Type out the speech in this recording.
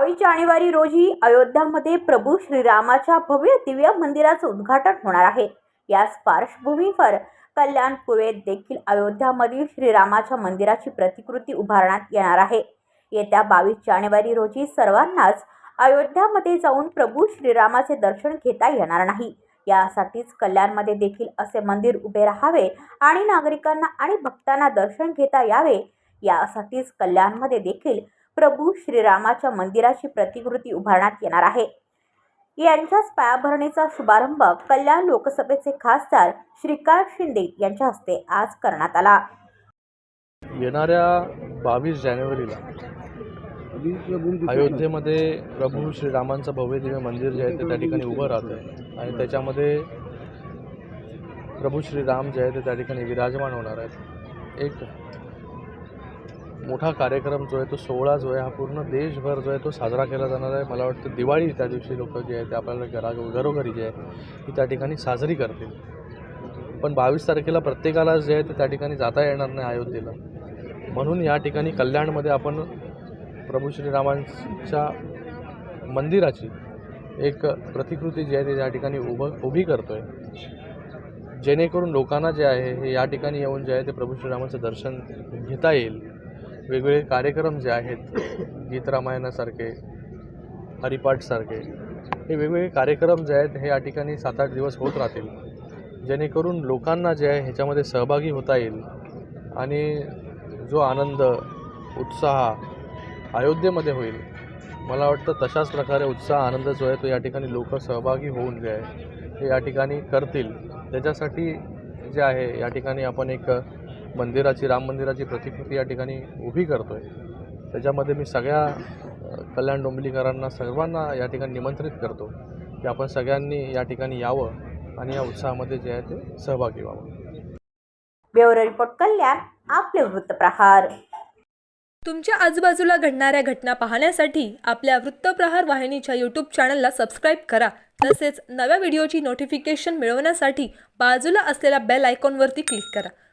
बावीस जानेवारी रोजी अयोध्यामध्ये प्रभू श्रीरामाच्या भव्य दिव्य मंदिराचं उद्घाटन होणार आहे. याच पार्श्वभूमीवर कल्याण पूर्वेत देखील अयोध्यामधील श्रीरामाच्या मंदिराची प्रतिकृती उभारण्यात येणार आहे. येत्या बावीस जानेवारी रोजी सर्वांनाच अयोध्यामध्ये जाऊन प्रभू श्रीरामाचे दर्शन घेता येणार नाही. यासाठीच कल्याणमध्ये देखील असे मंदिर उभे राहावे आणि नागरिकांना आणि भक्तांना दर्शन घेता यावे. यासाठीच कल्याणमध्ये देखील प्रभू श्रीरामाच्या मंदिराची प्रतिकृती उभारण्यात येणार आहे. यांच्याच पायाभरणीचा शुभारंभ कल्याण लोकसभेचे खासदार श्रीकांत शिंदे यांच्या हस्ते आज करण्यात आला. येणाऱ्या बावीस जानेवारीला अयोध्येमध्ये प्रभू श्रीरामांचं भव्य दिव्य मंदिर जे आहे ते त्या ठिकाणी उभं राहतं आहे आणि त्याच्यामध्ये प्रभू श्रीराम जे आहे ते त्या ठिकाणी विराजमान होणार आहेत. एक मोठा कार्यक्रम जो आहे तो सोहळा जो आहे हा पूर्ण देशभर जो आहे तो साजरा केला जाणार आहे. मला वाटतं दिवाळी त्या दिवशी लोक जे आहे ते आपल्याला घरा घरोघरी जे आहे ती त्या ठिकाणी साजरी करतील. पण बावीस तारखेला प्रत्येकाला जे आहे ते त्या ठिकाणी जाता येणार नाही अयोध्येला. म्हणून या ठिकाणी कल्याणमध्ये आपण प्रभू श्रीरामांच्या मंदिराची एक प्रतिकृती जी आहे ती या ठिकाणी उभं उभी करतो आहे जेणेकरून लोकांना जे आहे हे या ठिकाणी येऊन जे आहे ते प्रभू श्रीरामाचं दर्शन घेता येईल. वेगवेगळे कार्यक्रम जे आहेत गीत रामायणासारखे हरिपाठसारखे हे वेगवेगळे कार्यक्रम जे आहेत हे या ठिकाणी सात आठ दिवस होत राहतील. जेणेकरून लोकांना जे आहे ह्याच्यामध्ये सहभागी होता येईल आणि जो आनंद उत्साह अयोध्येमध्ये होईल मला वाटतं तशाच प्रकारे उत्साह आनंद जो आहे तो या ठिकाणी लोक सहभागी होऊन जे आहे हे या ठिकाणी करतील. त्याच्यासाठी जे आहे या ठिकाणी आपण एक मंदिराची राम मंदिराची प्रतिकृती या ठिकाणी उभी करतो आहे त्याच्यामध्ये मी सगळ्या कल्याण डोंबिवलीकरांना सर्वांना या ठिकाणी निमंत्रित करतो की आपण सगळ्यांनी या ठिकाणी यावं आणि या उत्साहामध्ये जे आहे ते सहभागी व्हावं. ब्युरो रिपोर्ट कल्याण आपले वृत्तप्रहार तुमच्या आजूबाजूला घडणाऱ्या घटना पाहण्यासाठी आपल्या वृत्तप्रहार वाहिनीच्या यूट्यूब चॅनलला सबस्क्राईब करा. तसेच नव्या व्हिडिओची नोटिफिकेशन मिळवण्यासाठी बाजूला असलेल्या बेल आयकॉनवरती क्लिक करा.